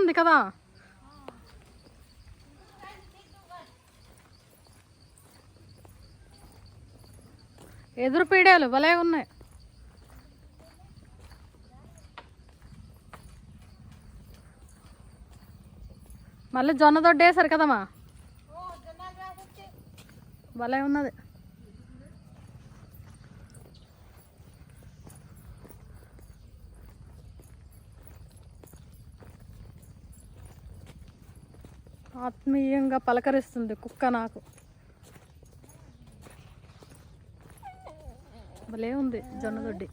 వస్తుంది కదా. ఎదురు పీడాలు భలే ఉన్నాయి. మళ్ళీ జొన్న దొడ్డు వేసారు కదమ్మా భలే ఉన్నది. ఆత్మీయంగా పలకరిస్తుంది కుక్క నాకు. భలే ఉంది జొన్నదొడ్డి.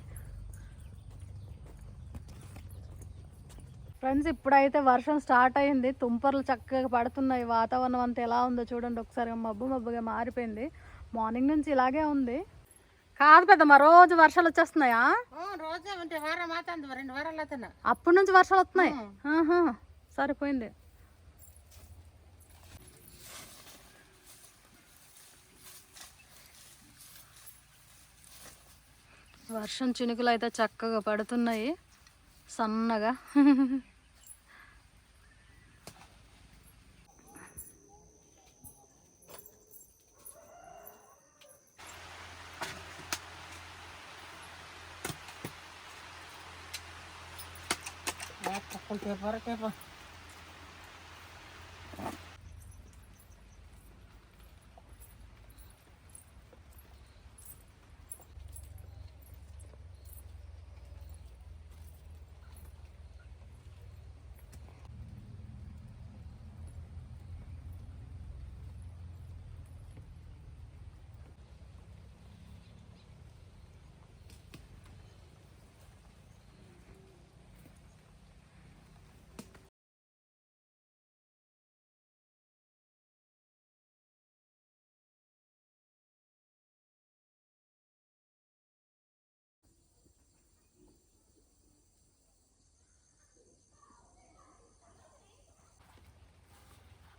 ఫ్రెండ్స్ ఇప్పుడైతే వర్షం స్టార్ట్ అయింది. తుంపర్లు చక్కగా పడుతున్నాయి. వాతావరణం అంతా ఎలా ఉందో చూడండి ఒకసారి. మబ్బు మబ్బుగా మారిపోయింది. మార్నింగ్ నుంచి ఇలాగే ఉంది. కాదు పెద్దమ్మ రోజు వర్షాలు వచ్చేస్తున్నాయా? రోజే వారం రెండు వారాలు అప్పటి నుంచి వర్షాలు వస్తున్నాయి. సరిపోయింది. వర్షం చినుకులు అయితే చక్కగా పడుతున్నాయి. సన్నగా. Paper paper.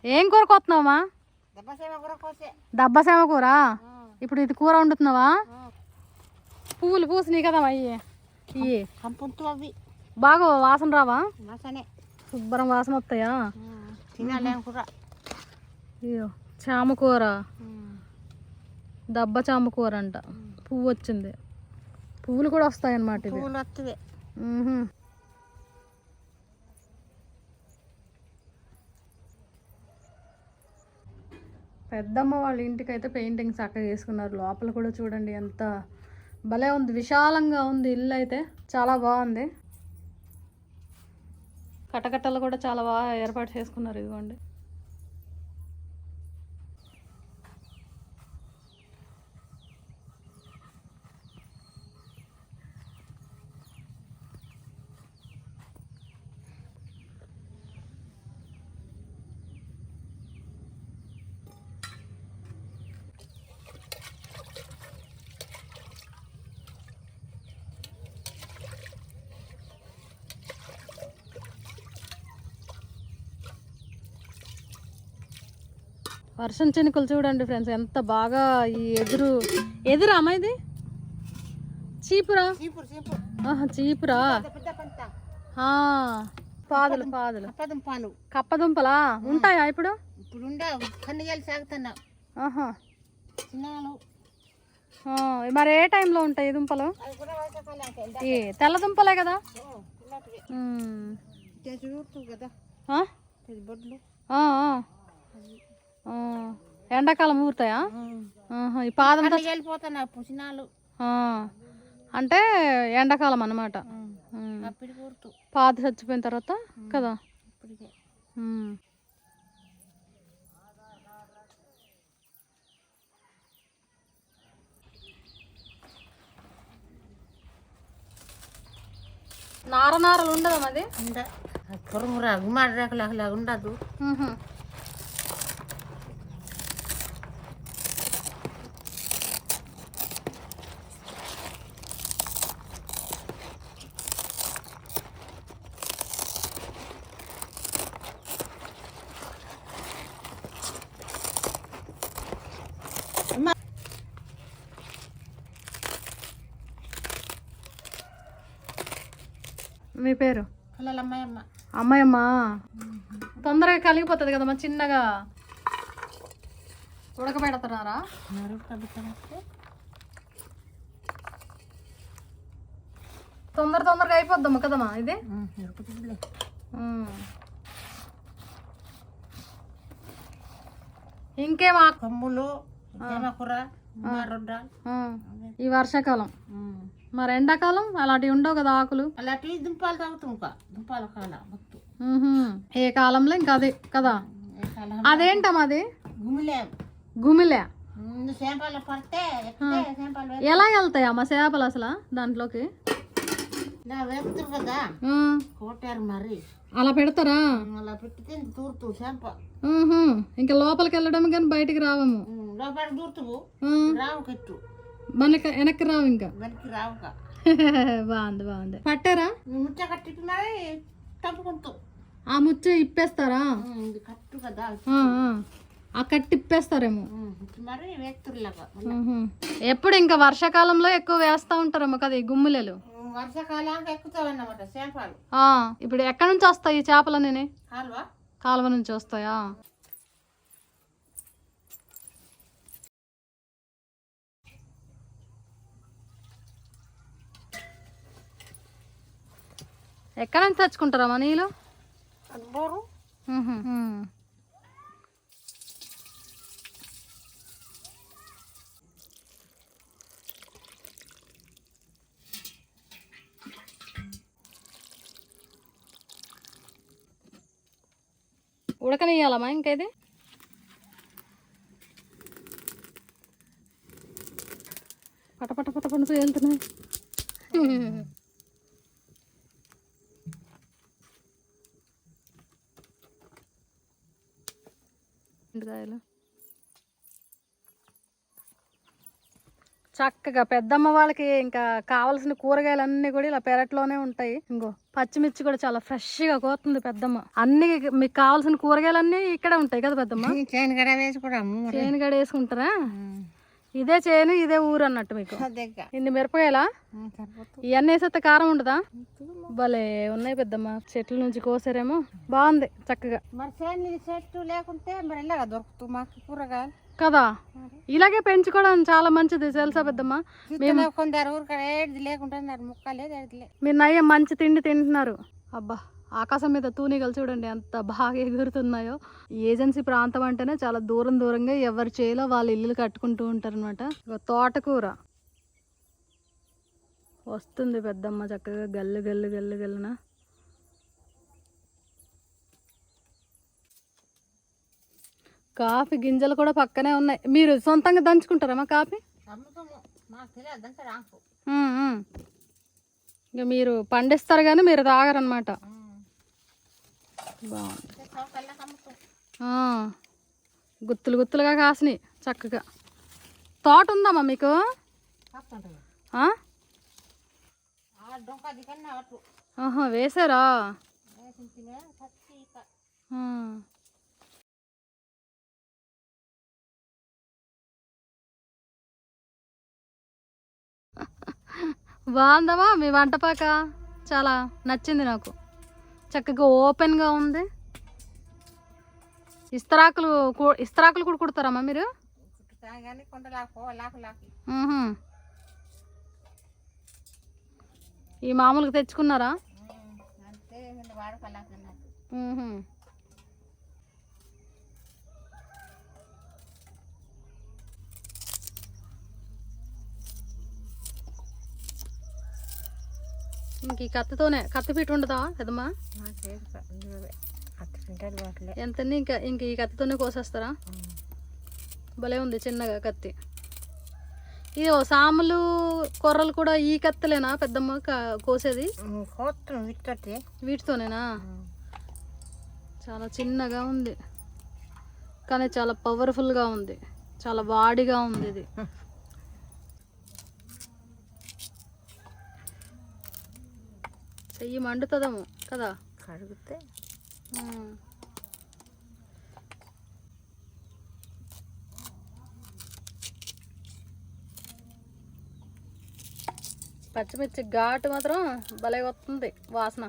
ఏం కూర కొత్తున్నావమ్మా దెబ్బసేమ కూర? ఇప్పుడు ఇది కూర వండుతున్నావా? పువ్వులు పూసినాయి కదా అయ్యి. ఇవి కంపుంతు అవి. బాగా వాసన రావా? శుభ్రం వాసన వస్తాయా? అయ్యో చామ కూర. దబ్బ చామ కూర అంట. పువ్వు వచ్చింది. పువ్వులు కూడా వస్తాయి అన్నమాట ఇవి పూలు వస్తుంది మ్మ్హ్మ్. పెద్దమ్మ వాళ్ళ ఇంటికి అయితే పెయింటింగ్ చక్కగా వేసుకున్నారు లోపల కూడా చూడండి ఎంత భలే ఉంది. విశాలంగా ఉంది ఇల్లు అయితే. చాలా బాగుంది. కటకట్టలు కూడా చాలా బాగా ఏర్పాటు చేసుకున్నారు ఇదిగోండి. వర్షం చినుకులు చూడండి ఫ్రెండ్స్ ఎంత బాగా ఈ ఎదురు ఎదురా అమ్మ ఇది? చీపురా? చీపురు? పాదులు పాదులు. కప్పదుంపలా? ఉంటాయా ఇప్పుడు? సాగుతున్నా మరి ఏ టైంలో ఉంటాయి దుంపలు? ఈ తెల్ల దుంపలే కదా? కదా ఆ? తెచ్చి బొడ్లు ఆ, ఆ. ఆ. ఎండాకాలం ఊరుతాయా? ఈ పాదం పుసినాలు. ఆ. అంటే ఎండాకాలం ఊరుతూ. పాత చచ్చిపోయిన తర్వాత కదా. నార నారలు ఉండదా అది అలా ఉండదు. కలిగిపోతుంది కదమ్మా చిన్నగా. ఉడకబెడుతున్నారా? తొందర తొందరగా అయిపోద్దమ్మా కదమ్మా ఇది? ఉడుకుతుందిలే ఉమ్. ఇంకేం ఆకు కొమ్ములు కూర. ఈ వర్షాకాలం. మరి ఎండాకాలం అలాంటివి ఉండవు కదా ఆకులు? అలాంటి దుంపాలు తాగుతాం ఇంకా. దుంపాల కాల. ఏ కాలంలో ఇంకా అదే కదా? అదేంటమ్మా అది? గుమిలేం ఎలా వెళ్తాయి అమ్మ చేపలు అసలు దాంట్లోకి? అలా పెడతారా. ఇంకా లోపలికి వెళ్ళడం కానీ బయటికి రావము. లోపల దూరుతువు ఉమ్. రావు కట్టు. మళ్ళీ క- వెనక్కి రావు ఇంకా. బాగుంది బాగుంది. పట్టారా? ఆ ముచ్చ ఇప్పేస్తారా? కట్టు కదా. ఆ, కట్టి ఇప్పేస్తారేమో. ఎప్పుడు ఇంకా వర్షాకాలంలో ఎక్కువ వేస్తా ఉంటారేమో కదా ఈ గుమ్మిలలు. వర్షాకాలానికి ఎక్కుతావన్నమాట ఇప్పుడు ఎక్కడి నుంచి వస్తాయి ఈ చేపలన్నీ? కాలువ. కాలువ నుంచి వస్తాయా? ఎక్కడి నుంచి తెచ్చుకుంటారమ్మా నీళ్ళు? ఉహుం. ఉమ్. ఉడకనియాలమ్మా ఇంకా ఇది పట పట పట పనుసు వెళ్తున్నాయి ఎండుకాయలు చక్కగా పెద్దమ్మ వాళ్ళకి ఇంకా కావాల్సిన కూరగాయలన్నీ కూడా ఇలా పెరట్లోనే ఉంటాయి. ఇంకో పచ్చిమిర్చి కూడా చాలా ఫ్రెష్గా కోతుంది పెద్దమ్మ. అన్ని మీకు కావాల్సిన కూరగాయలన్నీ ఇక్కడే ఉంటాయి కదా పెద్దమ్మ? చేను గడ వేసుకోవడము చేను గడ వేసుకుంటారా? ఇదే చేను ఇదే ఊరు అన్నట్టు మీకు. ఇన్ని మిరపకాయలా? ఇవన్నీ వేసేస్తే కారం ఉండదా? భలే ఉన్నాయి పెద్దమ్మ చెట్ల నుంచి కోసారేమో. బాగుంది చక్కగా. మరి చెట్టు లేకుంటే మరి ఇలాగ దొరుకుతుంది మాకు కూరగాయలు? కదా? ఇలాగే పెంచుకోవడం చాలా మంచిది తెలుసా పెద్దమ్మ? కొందరు లేదు మీరు నయ్య మంచి తిండి తింటున్నారు. అబ్బా. ఆకాశం మీద తూనిగలు చూడండి ఎంత బాగా ఎగురుతున్నాయో. ఏజెన్సీ ప్రాంతం అంటేనే చాలా దూరం దూరంగా ఎవరి చేలో వాళ్ళ ఇల్లులు కట్టుకుంటూ ఉంటారు అనమాట తోటకూర. వస్తుంది పెద్దమ్మ చక్కగా గల్లు గల్లు గల్లు గల్లున. కాఫీ గింజలు కూడా పక్కనే ఉన్నాయి. మీరు సొంతంగా దంచుకుంటారమ్మా కాఫీ. ఇక మీరు పండిస్తారు కానీ మీరు తాగరనమాట బాగుంది. గుత్తులు గుత్తులుగా కాసినాయి చక్కగా. తోట ఉందమ్మా మీకు? ఆహా వేసారా? బాగుందమ్మా మీ వంటపాక. చాలా నచ్చింది నాకు. చక్కగా ఓపెన్గా ఉంది. ఇస్తరాకులు ఇస్తరాకులు కూడా కుడతారమ్మా మీరు. ఈ మామూలుగా తెచ్చుకున్నారా అంతే వాడకలాకి అన్నట్టు మ్హూ. ఇంక ఈ కత్తితోనే కత్తి పీట ఉండదా కదమ్మా ఎంత ఇంకా ఇంక ఈ కత్తితోనే కోసేస్తారా? భలే ఉంది చిన్నగా కత్తి. ఇది ఓ సాములు కొర్రలు కూడా ఈ కత్తిలేనా పెద్దమ్మ కోసేది? వీటితోనేనా? చాలా చిన్నగా ఉంది. కానీ చాలా పవర్ఫుల్గా ఉంది. చాలా వాడిగా ఉంది ఇది. చెయ్యి మండుతుందేమో కదా? కడిగితే. పచ్చిమిర్చి ఘాటు మాత్రం భలే వస్తుంది వాసన.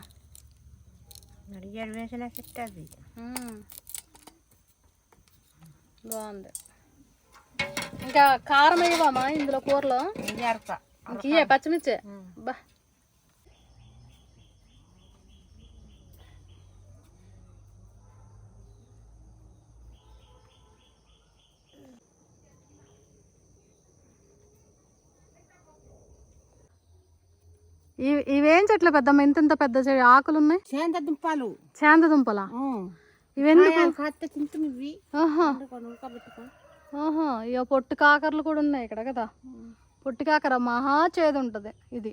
అది. బాగుంది. ఇంకా కారం వేయవామా ఇందులో కూరలో? ఇంక పచ్చిమిర్చే? బా. ఇవి ఇవేం చెట్లు పెద్దమ్మ. ఇంత ఇంత పెద్ద చెడు ఆకులు ఉన్నాయి సేంద దుంపలు. శాంత దుంపల? ఇవెందుకు? కత్త తింటుంది ఇవి ఆహా వండుకొని ఉడకబెట్టుకో ఆహా ఇక పొట్టు కాకరలు కూడా ఉన్నాయి ఇక్కడ కదా? పొట్టి కాకర మహా చేదు ఉంటది ఇది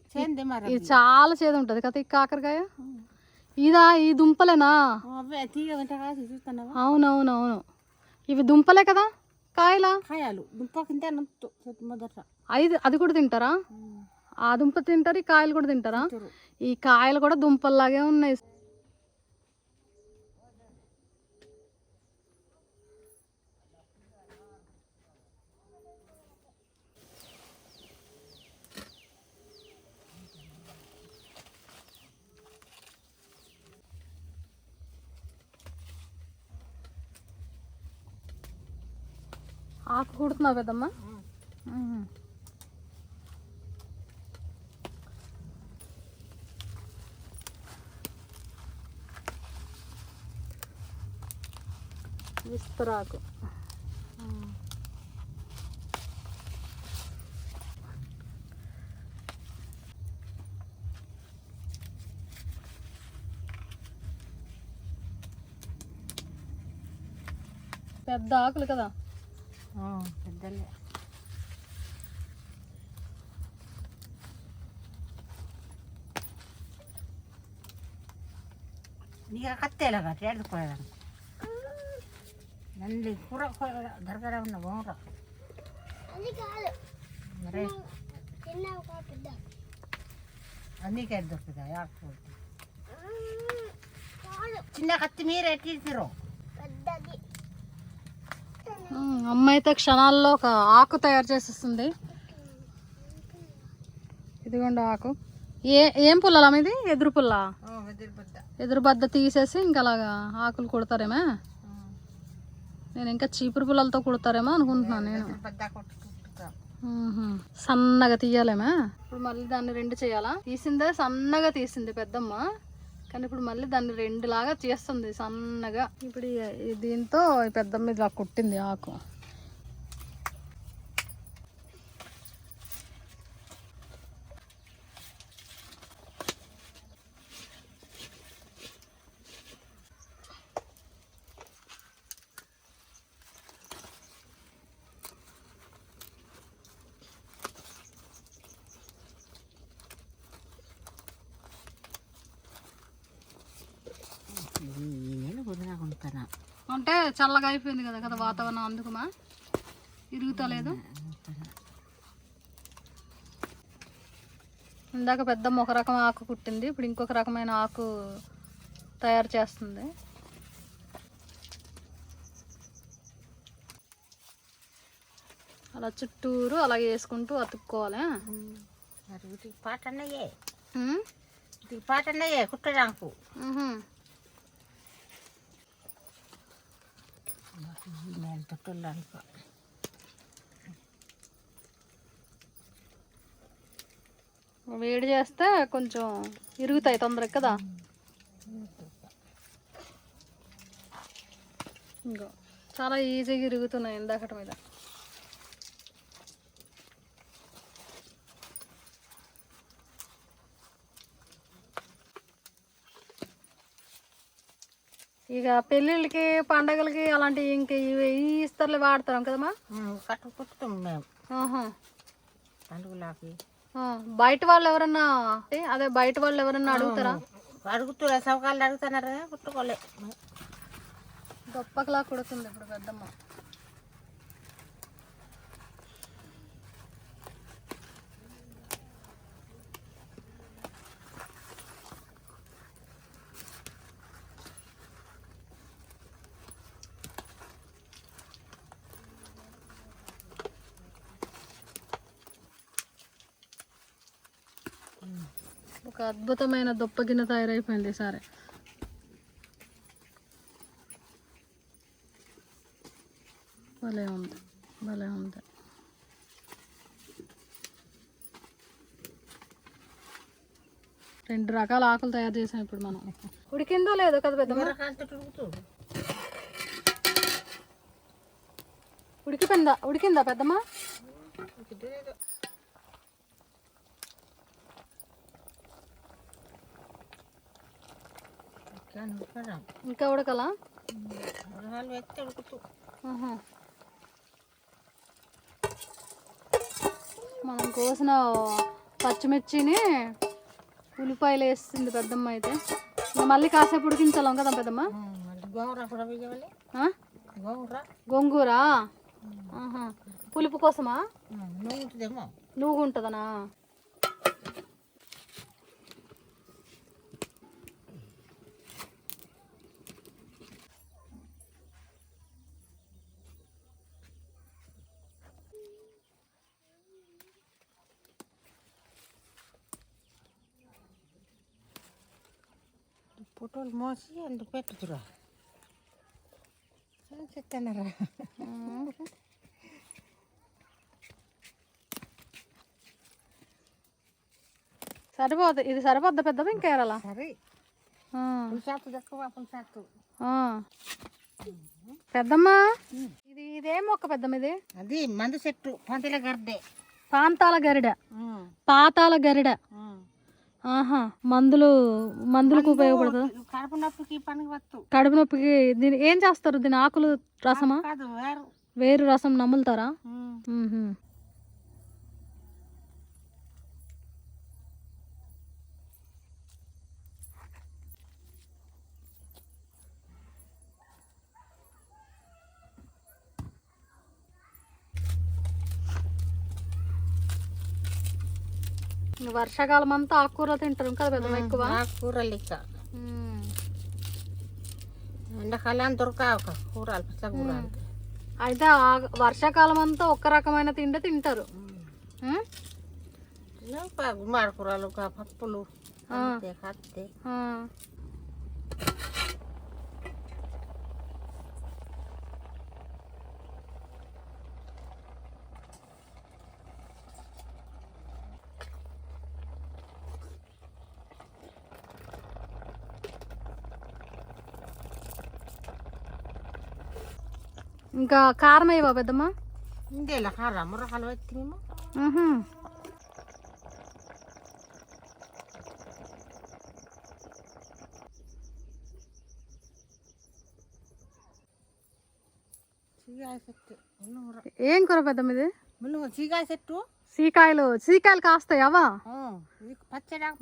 ఇది చాలా చేదు ఉంటది కదా ఈ కాకరకాయ? ఇదా ఈ దుంపలేనా? అవునవునవును. ఇవి దుంపలే కదా కాయలా? కాయాలు. దుంప కింద అది కూడా తింటారా? ఆ దుంప తింటారు ఈ కాయలు కూడా తింటారా. ఈ కాయలు కూడా దుంపల్లాగే ఉన్నాయి. ఆకు కుడుతున్నావు పెద్దమ్మా మ్మ్. విస్తరాకు పెద్ద ఆకులు కదా పెద్దలే. నీకు కత్తేలాగా చేడుకోలేదాన్ని నంది కూర దొరకడ ఉన్న బొమ్మర మరే. అందుకే దొరుకుతాయి ఆకుకూరలు చిన్న కత్తి మీరే ఎట్టిరు మ్మ్. అమ్మ అయితే క్షణాల్లో ఒక ఆకు తయారు చేసేస్తుంది. ఇదిగోండి ఆకు. ఏ ఏం పుల్లలా ఇది? ఎదురు పుల్ల? ఎదురు బద్ద. తీసేసి ఇంకా అలాగా ఆకులు కుడతారేమే? నేను ఇంకా చీపురు పుల్లలతో కుడతారేమో అనుకుంటున్నాను నేను. సన్నగా తీయాలేమే? ఇప్పుడు మళ్ళీ దాన్ని రెండు చేయాలా? తీసిందే సన్నగా తీసింది పెద్దమ్మ. కానీ ఇప్పుడు మళ్ళీ దాన్ని రెండు లాగా చేస్తుంది సన్నగా. ఇప్పుడు దీంతో పెద్దమ్మ ఇలా కుట్టింది ఆకు నేను వదిలాకుంటున్నా అంటే చల్లగా అయిపోయింది కదా కదా వాతావరణం అందుకుమా ఇరుగుతలేదు. ఇందాక పెద్దమ్మ ఒక రకం ఆకు కుట్టింది ఇప్పుడు ఇంకొక రకమైన ఆకు తయారు చేస్తుంది. అలా చుట్టూరు అలాగే వేసుకుంటూ అతుక్కోవాలి పాట అన్నయ్యే పాట అన్నయ్యే కుట్టడానికి. నేను వేడి చేస్తే కొంచెం ఇరుగుతాయి తొందరగా కదా? ఇంకో. చాలా ఈజీగా ఇరుగుతున్నాయి ఇందాకటి మీద. ఇక పెళ్ళిళ్ళకి పండగలకి అలాంటి ఇంక ఇవి ఈ ఇస్తర్లు వాడతాం కదమ్మా? కట్టు కుట్టుతాం మేము. పండుగలకి. బయట వాళ్ళు ఎవరన్నా అదే బయట వాళ్ళు ఎవరన్నా అడుగుతారా? అడుగుతున్నా సవకాలు అడుగుతున్నారు కుట్టుకోలే. గొప్పకలా కుడుతుంది ఇప్పుడు పెద్దమ్మ. ఒక అద్భుతమైన దొప్ప గిన్నె తయారైపోయింది సరే. భలే ఉంది భలే ఉంది. రెండు రకాల ఆకులు తయారు చేసాం ఇప్పుడు మనం. ఉడికిందో లేదో కదా పెద్ద ఉడికిపోయిందా? ఉడికిందా పెద్దమ్మా? ఇంకా ఉడకలా? ఉడుకుతూ. మనం కోసిన పచ్చిమిర్చిని ఉల్లిపాయలు వేస్తుంది పెద్దమ్మ అయితే. మళ్ళీ కాసేపు ఉడికించాలం కదా పెద్దమ్మ? గోంగూర. పులుపు కోసమా? నువ్వు ఉంటుందనా? ఫోటోలు మోసి అందుకు పెట్టుతురా చెప్తానరా సరిపోద్ది ఇది సరిపోద్దా పెద్దమ్మ ఇంకా ఏరాలా సరే. పెద్దమ్మ ఇది ఇదేం మొక్క పెద్దమ్మ ఇది అది మందు చెట్టు పందిల గడ్డే పాంతాల గరిడ పాతాల గరిడ ఆహా మందులు మందులకు ఉపయోగపడుతుంది కడుపు నొప్పికి పనికి వస్తు కడుపు నొప్పికి దీని ఏం చేస్తారు? దీని ఆకులు రసమా? కాదు వేరు. వేరు రసం నములుతారా? వర్షాకాలం అంతా ఆకుకూరలు తింటారు కదా పెద్దమ్మ ఎక్కువ? కూరలు ఇక. ఎండాకాలం దొరకావు కూరలు కూరలు. అయితే వర్షాకాలం అంతా ఒక్క రకమైన తిండి తింటారు. మ్మ్? గుమ్మాడి కూరలు పప్పులు కత్తే ఇంకా కారం అయ్యవా పెద్దమ్మ. ఇందేలా కారా? చెట్టు మునుగుర ఏం కూర పెద్దమ్మ ఇది? చీగాయ చెట్టు సీకాయలు సీకాయలు కాస్తాయి అవా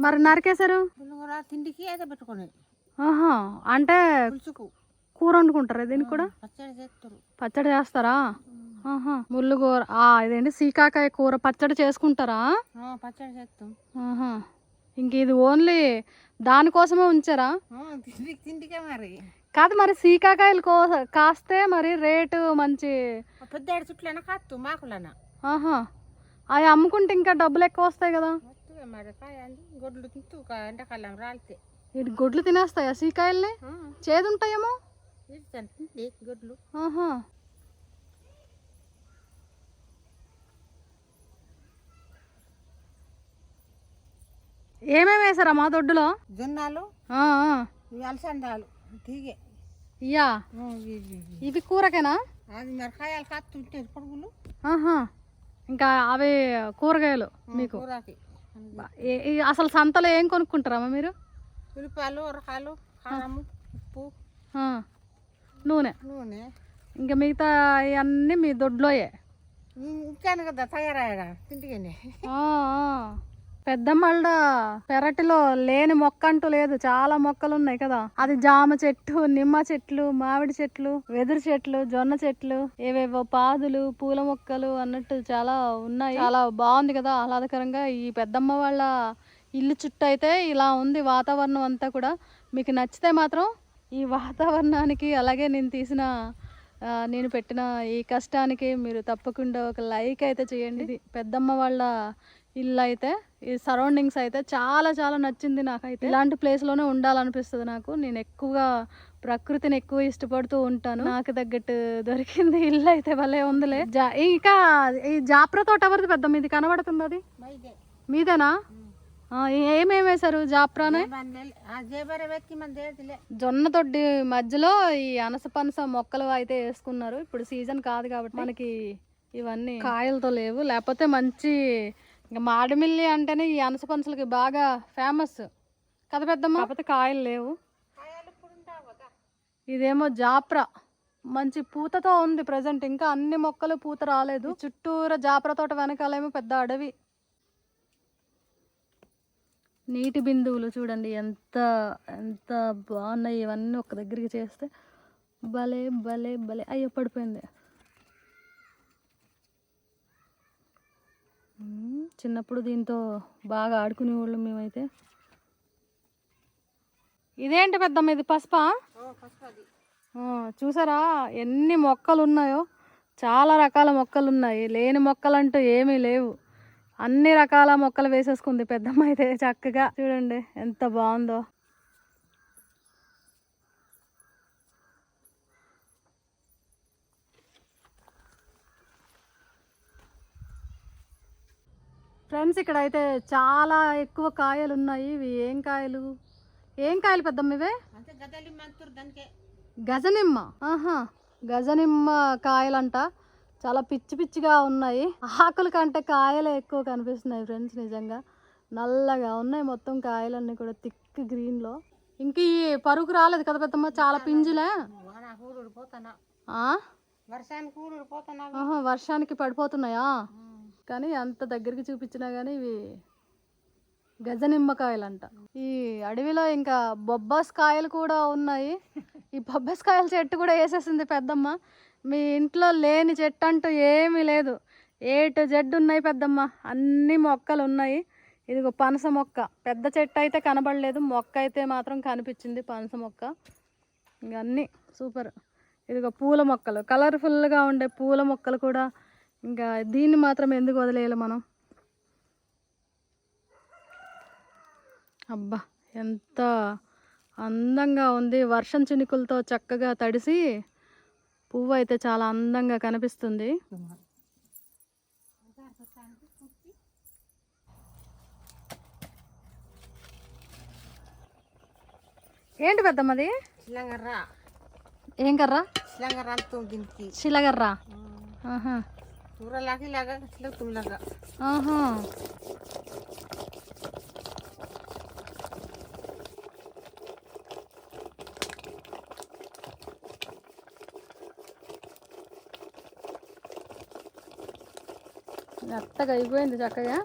మరి నరికేశారు? తిండికి అయితే పెట్టుకుని అంటే కూర వండుకుంటారా దీనికి కూడా? పచ్చడి చేస్తారు. పచ్చడి చేస్తారా? ఆహా ముళ్ళు కూర ఆ, ఇదేంటి సీకాకాయ కూర పచ్చడి చేసుకుంటారా? పచ్చడి చేస్తాం. ఇంక ఇది ఓన్లీ దానికోసమే ఉంచారా? తిండికి మరి. కాదు మరి సీకాకాయలు కో కాస్తే మరి రేటు మంచి పెద్ద చుట్లైనా మాకులన. ఆహా అవి అమ్ముకుంటే ఇంకా డబ్బులు ఎక్కువ వస్తాయి కదా? గొడ్లు తింటూ ఎండాకాలం రాలితే. ఇటు గుడ్లు తినేస్తాయా సీకాయల్ని? ఆ, తిండి గొడ్లు ఆహా ఏమేమి వేసారమ్మా దొడ్డులో? జొన్నాలు అలసందాలు తీగే. ఇయ్యా? ఆ, ఇవి, కూరకేనా? అది మరి కాయాలు కాత్తు ఉంటాయి పొడుగులు ఆహా. ఇంకా అవి కూరగాయలు మీకు? అసలు సంతలో ఏం కొనుక్కుంటారమ్మా మీరు? ఉల్లిపాయలు కారము ఉప్పు. నూనె. నూనె. ఇంకా మిగతా ఇవన్నీ మీ దొడ్లోయే. ఇంకాను కదా. పెద్దమ్మళ్ళ పెరటిలో లేని మొక్క అంటూ లేదు. చాలా మొక్కలు ఉన్నాయి కదా. అది జామ చెట్టు నిమ్మ చెట్లు మామిడి చెట్లు వెదురు చెట్లు జొన్న చెట్లు ఏవేవో పాదులు పూల మొక్కలు అన్నట్టు చాలా ఉన్నాయి. చాలా బాగుంది కదా. ఆహ్లాదకరంగా ఈ పెద్దమ్మ వాళ్ళ ఇల్లు చుట్టూ అయితే ఇలా ఉంది వాతావరణం అంతా కూడా. మీకు నచ్చితే మాత్రం ఈ వాతావరణానికి అలాగే నేను తీసిన నేను పెట్టిన ఈ కష్టానికి మీరు తప్పకుండా ఒక లైక్ అయితే చేయండి. ఇది పెద్దమ్మ వాళ్ళ ఇల్లు అయితే ఈ సరౌండింగ్స్ అయితే చాలా చాలా నచ్చింది నాకైతే. ఇలాంటి ప్లేస్లోనే ఉండాలనిపిస్తుంది నాకు. నేను ఎక్కువగా ప్రకృతిని ఎక్కువ ఇష్టపడుతూ ఉంటాను. నాకు తగ్గట్టు దొరికింది ఇల్లు అయితే భలే ఉందిలే. ఇంకా ఈ జాప్ర తోట ఎవరిది పెద్ద మీది కనబడుతుంది అది? మైదే. మీదేనా? ఏమేమి వేశారు? జాప్రానే జొన్న తొడ్డి మధ్యలో ఈ అనస పనస మొక్కలు అయితే వేసుకున్నారు. ఇప్పుడు సీజన్ కాదు కాబట్టి మనకి ఇవన్నీ కాయలతో లేవు. లేకపోతే మంచి ఇంకా మాడిమిల్లి అంటేనే ఈ అనస పనసలకి బాగా ఫేమస్. కదా పెద్దమ్మ? కాకపోతే కాయలు లేవు. ఇదేమో జాప్రా మంచి పూతతో ఉంది ప్రజెంట్. ఇంకా అన్ని మొక్కలు పూత రాలేదు. చుట్టూరా జాప్రా తోట వెనకాలేమో పెద్ద అడవి. నీటి బిందువులు చూడండి ఎంత ఎంత బాగున్నాయి ఇవన్నీ ఒక దగ్గరికి చేస్తే. భలే భలే భలే. అయ్యో పడిపోయింది. చిన్నప్పుడు దీంతో బాగా ఆడుకునేవాళ్ళం మేమైతే. ఇదేంటి పెద్దమ్మ ఇది పసుపా? చూసారా? ఎన్ని మొక్కలు ఉన్నాయో చాలా రకాల మొక్కలు ఉన్నాయి లేని మొక్కలంటూ ఏమీ లేవు. అన్ని రకాల మొక్కలు వేసేసుకుంది పెద్దమ్మ అయితే చక్కగా. చూడండి ఎంత బాగుందో. ఫ్రెండ్స్ ఇక్కడ అయితే చాలా ఎక్కువ కాయలు ఉన్నాయి. ఇవి ఏం కాయలు? ఏం కాయలు పెద్దమ్మ ఇవే? గజనిమ్మ. ఆహా. గజనిమ్మ కాయలంట. చాలా పిచ్చి పిచ్చిగా ఉన్నాయి. ఆకుల కంటే కాయలే ఎక్కువ కనిపిస్తున్నాయి ఫ్రెండ్స్ నిజంగా. నల్లగా ఉన్నాయి మొత్తం కాయలన్నీ కూడా థిక్ గ్రీన్లో. ఇంక ఈ పరుగు రాలేదు కదా పెద్దమ్మ చాలా పింజులే. వర్షానికి పడిపోతున్నాయా? కానీ అంత దగ్గరికి చూపించినా కానీ ఇవి గజ నిమ్మకాయలంట ఈ అడవిలో ఇంకా బొబ్బాస్ కాయలు కూడా ఉన్నాయి. ఈ బొబ్బాస్ కాయల చెట్టు కూడా వేసేసింది పెద్దమ్మ. మీ ఇంట్లో లేని చెట్టు అంటూ ఏమీ లేదు. ఏ టు జెడ్ ఉన్నాయి పెద్దమ్మ. అన్ని మొక్కలు ఉన్నాయి ఇదిగో పనస మొక్క. పెద్ద చెట్టు అయితే కనబడలేదు. మొక్క అయితే మాత్రం కనిపించింది పనస మొక్క. ఇంకా అన్నీ సూపర్. ఇదిగో పూల మొక్కలు. కలర్ఫుల్గా ఉండే పూల మొక్కలు కూడా ఇంకా దీన్ని మాత్రం ఎందుకు వదిలేయాలి మనం? అబ్బా! ఎంత అందంగా ఉంది. వర్షం చినుకులతో చక్కగా తడిసి పువ్వు అయితే చాలా అందంగా కనిపిస్తుంది. ఏంటి పెద్దమ్మది ఏం కర్రా? శిలంగర్రా ఆహా ఊరలాగా ఇలాగా ఇట్లా తుమ్మలాగా ఆహా మెత్తగా అయిపోయింది చక్కగా.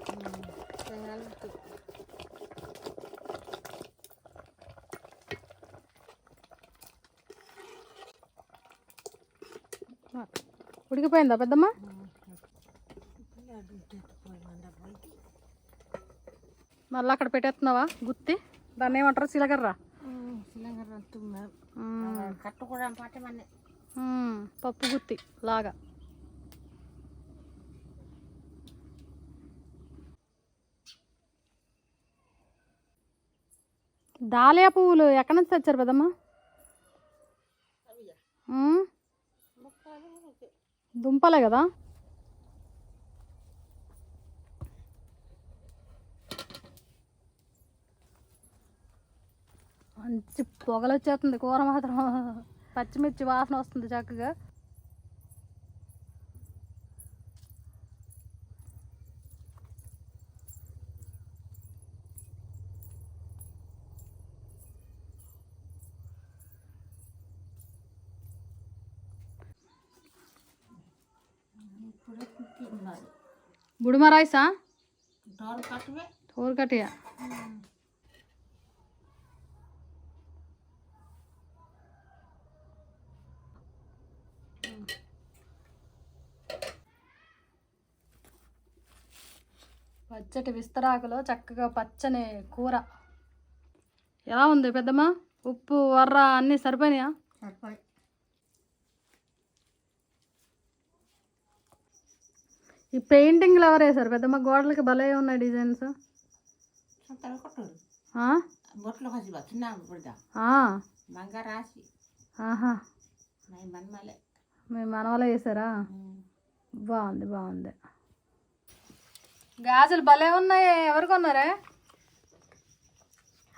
ఉడికిపోయిందా పెద్దమ్మ? మళ్ళీ అక్కడ పెట్టేస్తున్నావా గుత్తి? దాన్ని ఏమంటారు? శిలంగర్రా. పప్పు గుత్తి లాగా. దాలియా పువ్వులు ఎక్కడి నుంచి తెచ్చారు పెద్దమ్మ? దుంపలే కదా? మంచి పొగలు వచ్చేస్తుంది కూర మాత్రం. పచ్చిమిర్చి వాసన వస్తుంది చక్కగా. కట్టువే ఊరకటియా పచ్చటి విస్తరాకులో చక్కగా పచ్చని కూర. ఎలా ఉంది పెద్దమ్మ? ఉప్పు వర్ర అన్నీ సరిపోయినాయా? సరిపోయి. ఈ పెయింటింగ్లు ఎవరు వేశారు? పెద్దమ్మ గోడలకి భలే ఉన్నాయి డిజైన్స్. మీ మనవలో వేసారా బాగుంది బాగుంది. గాజులు భలే ఉన్నాయి. ఎవరు కొన్నారే?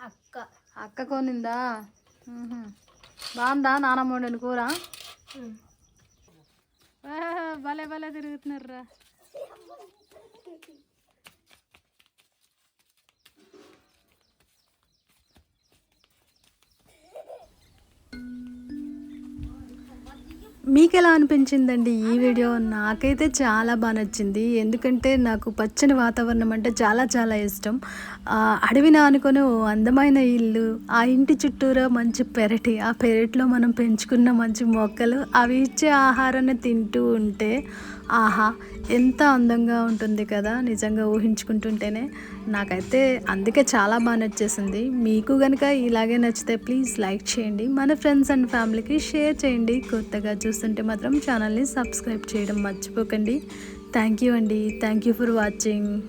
అక్క. అక్క కొనిందా. బాగుందా నానమ్మ వండిన కూర? భలే భలే తిరుగుతున్నారా మీకు ఎలా అనిపించిందండి ఈ వీడియో? నాకైతే చాలా బాగా నచ్చింది. ఎందుకంటే నాకు పచ్చని వాతావరణం అంటే చాలా చాలా ఇష్టం. అడవిన అనుకుని ఓ అందమైన ఇల్లు ఆ ఇంటి చుట్టూరా మంచి పెరటి ఆ పెరట్లో మనం పెంచుకున్న మంచి మొక్కలు అవి ఇచ్చే ఆహారాన్ని తింటూ ఉంటే ఆహా ఎంత అందంగా ఉంటుంది కదా నిజంగా ఊహించుకుంటుంటేనే. నాకైతే అందుకే చాలా బాగా నచ్చేసింది. మీకు కనుక ఇలాగే నచ్చితే ప్లీజ్ లైక్ చేయండి. మన ఫ్రెండ్స్ అండ్ ఫ్యామిలీకి షేర్ చేయండి. కొత్తగా చూస్తుంటే మాత్రం ఛానల్ని సబ్స్క్రైబ్ చేయడం మర్చిపోకండి. థ్యాంక్ యూ అండి. Thank you for watching.